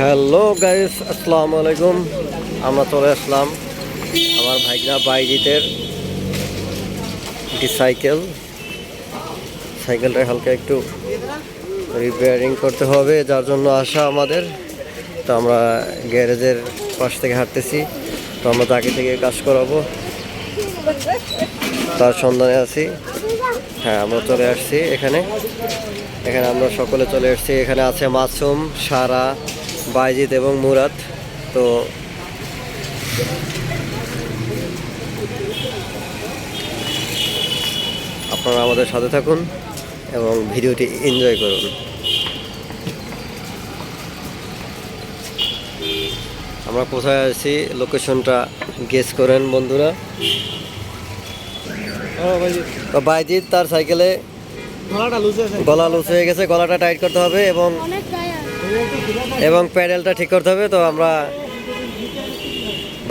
Hello guys আসসালামু আলাইকুম আমরা চলে আসলাম আমার ভাইগনা বাইজিতের একটি সাইকেল সাইকেলটা হালকা একটু রিপেয়ারিং করতে হবে, যার জন্য আসা আমাদের। তো আমরা গ্যারেজের পাশ থেকে হাঁটতেছি। তো আমরা তাকে থেকে কাজ করাবো। তার সন্ধানে আছি। হ্যাঁ আমরা চলে আসছি এখানে। এখানে আমরা সকলে চলে এসেছি। এখানে আছে মাসুম সারা বাইজিৎ এবং মুরাদ তো আপনারা আমাদের সাথে থাকুন এবং ভিডিওটি এনজয় করুন। আমরা কোথায় আছি? লোকেশনটা গেস করেন বন্ধুরা। তো বাইজিৎ তার সাইকেলে গলা লুজ হয়ে গেছে গলাটা টাইট করতে হবে এবং এবং প্যাডেলটা ঠিক করতে হবে, তো আমরা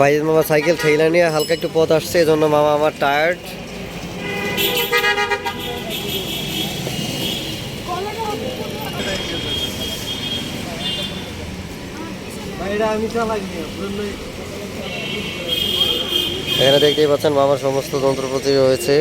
বাইজিৎ মামা সাইকেল ঠেলা নিয়ে হালকা একটু পথ আসছে এই জন্য মামা আমার টায়ার্ড এখানে দেখতেই পাচ্ছেন, মামার সমস্ত যন্ত্রপাতি রয়েছে।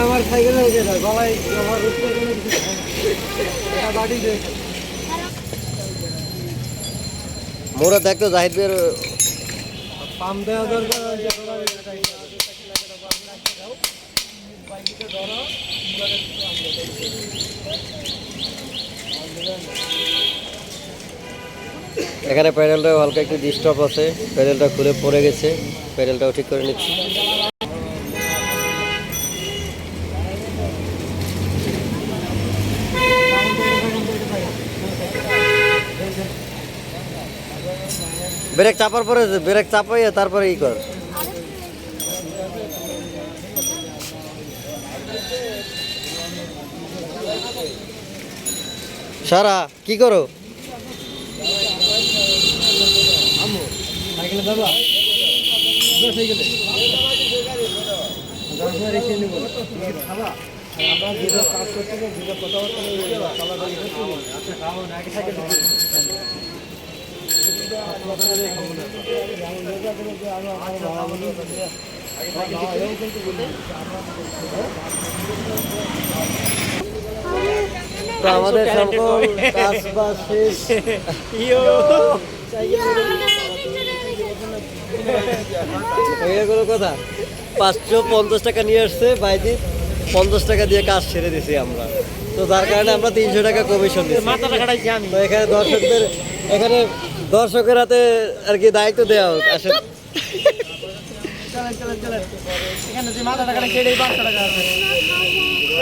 আমার সাইকেল গেছে গলায় আমার রুখতে কোনো কিছু এটা বাড়ি মোরা দেখতো জাহিদ বের পাম দেওয়া দরকার এখানে প্যাডেলটাও হালকা একটু ডিস্টার্ব আছে প্যাডেলটা খুলে পড়ে গেছে প্যাডেলটাও ঠিক করে নিচ্ছি। ব্রেক চাপার পরে ব্রেক চাপাইয়ে তারপরে ই কর। সারা, কি করো? সাইকেলে দুটো সাইকেলে রেখে নেব খাবা আমরা কথাবার্তা আচ্ছা তো আমাদের সকল কাজ বাজ শেষ। এটা কোনো কথা পাঁচশো পঞ্চাশ টাকা নিয়ে আসছে বাইদি পঞ্চাশ টাকা দিয়ে কাজ ছেড়ে দিছি আমরা। তো যার কারণে আমরা তিনশো টাকা কমিশন দিচ্ছি তো এখানে দর্শকদের এখানে দর্শকের হাতে আর কি দায়িত্ব দেওয়া হোক আসলে এখানে যে পাঁচশো টাকা আছে।